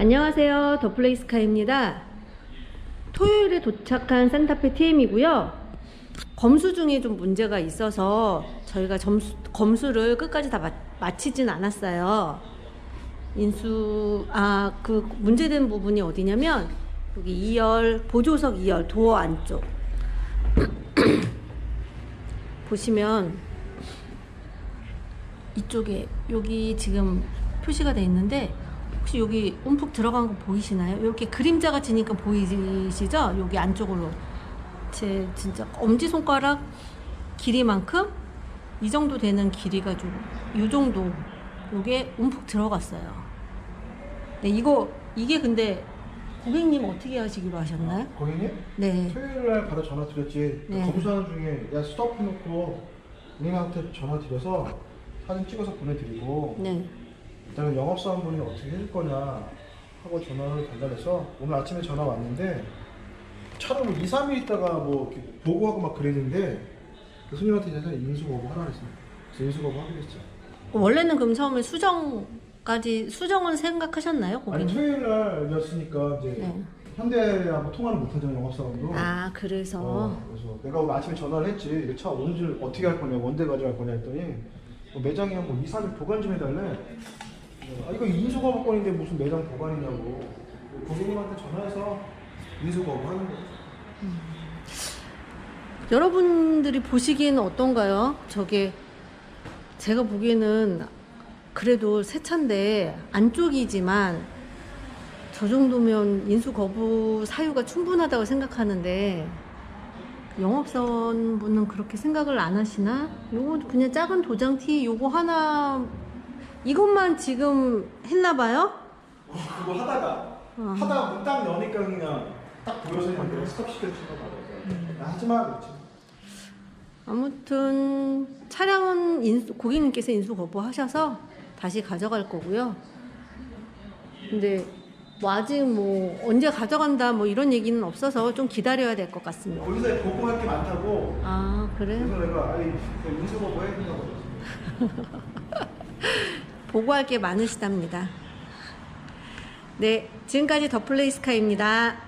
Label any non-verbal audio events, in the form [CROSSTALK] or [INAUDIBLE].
안녕하세요. 더플레이스카입니다. 토요일에 도착한 산타페 TM이고요. 검수 중에 좀 문제가 있어서 저희가 점수, 검수를 끝까지 다 마, 마치진 않았어요. 인수, 아, 그 문제된 부분이 어디냐면 여기 2열, 보조석 2열, 도어 안쪽. [CLEARS THROAT] 보시면 이쪽에 여기 지금 표시가 돼 있는데 혹시 여기 움푹 들어간 거 보이시나요? 이렇게 그림자가 지니까 보이시죠? 여기 안쪽으로 제 진짜 엄지 손가락 길이만큼 이 정도 되는 길이가 좀이 정도 요게 움푹 들어갔어요. 네 이거 이게 근데 고객님 어떻게 하시기로 하셨나요? 고객님? 네. 토요일 날 바로 전화 드렸지. 네. 검수하는 중에 야 스톱 해놓고 은행한테 전화 드려서 사진 찍어서 보내드리고 네. 일단은 영업사원분이 어떻게 해줄 거냐 하고 전화를 달달해서 오늘 아침에 전화 왔는데 차로 뭐 2, 3일 있다가 뭐 이렇게 보고하고 막 그랬는데 그 손님한테 이제 인수 거부 하라 그랬어요. 그래서 인수 거부 하기로 했죠. 원래는 그럼 처음에 수정까지 수정은 생각하셨나요, 아니 고객님? 토요일 날이었으니까 이제 네. 현대하고 통화를 못하잖아요 영업사원도. 아 그래서 어, 그래서 내가 오늘 아침에 전화를 했지 이차 오늘 어떻게 할 거냐 언제 가져갈 거냐 했더니 뭐 매장에 뭐 2, 3일 보관 좀 해달래 아 이거 인수 거부권인데 무슨 매장 보관이냐고 고객님한테 전화해서 인수 거부 하는 거죠 여러분들이 보시기에는 어떤가요? 저게 제가 보기에는 그래도 새 차인데 안쪽이지만 저 정도면 인수 거부 사유가 충분하다고 생각하는데 영업사원 분은 그렇게 생각을 안 하시나? 요거 그냥 작은 도장티 요거 하나 이것만 지금 했나 봐요? 그거 하다가 어. 하다가 문딱 여니까 그냥 딱 보여서 그냥 내가 스톱 거 맞아요 하지마 그랬지 아무튼 차량은 인수, 고객님께서 인수 거부하셔서 다시 가져갈 거고요. 근데 뭐 아직 뭐 언제 가져간다 뭐 이런 얘기는 없어서 좀 기다려야 될 것 같습니다. 거기서 보고할 게 많다고 아 그래? 그래서 내가 아니 인수 거부 해야 된다고 [LAUGHS] 보고할 게 많으시답니다. 네, 지금까지 더플레이스카입니다.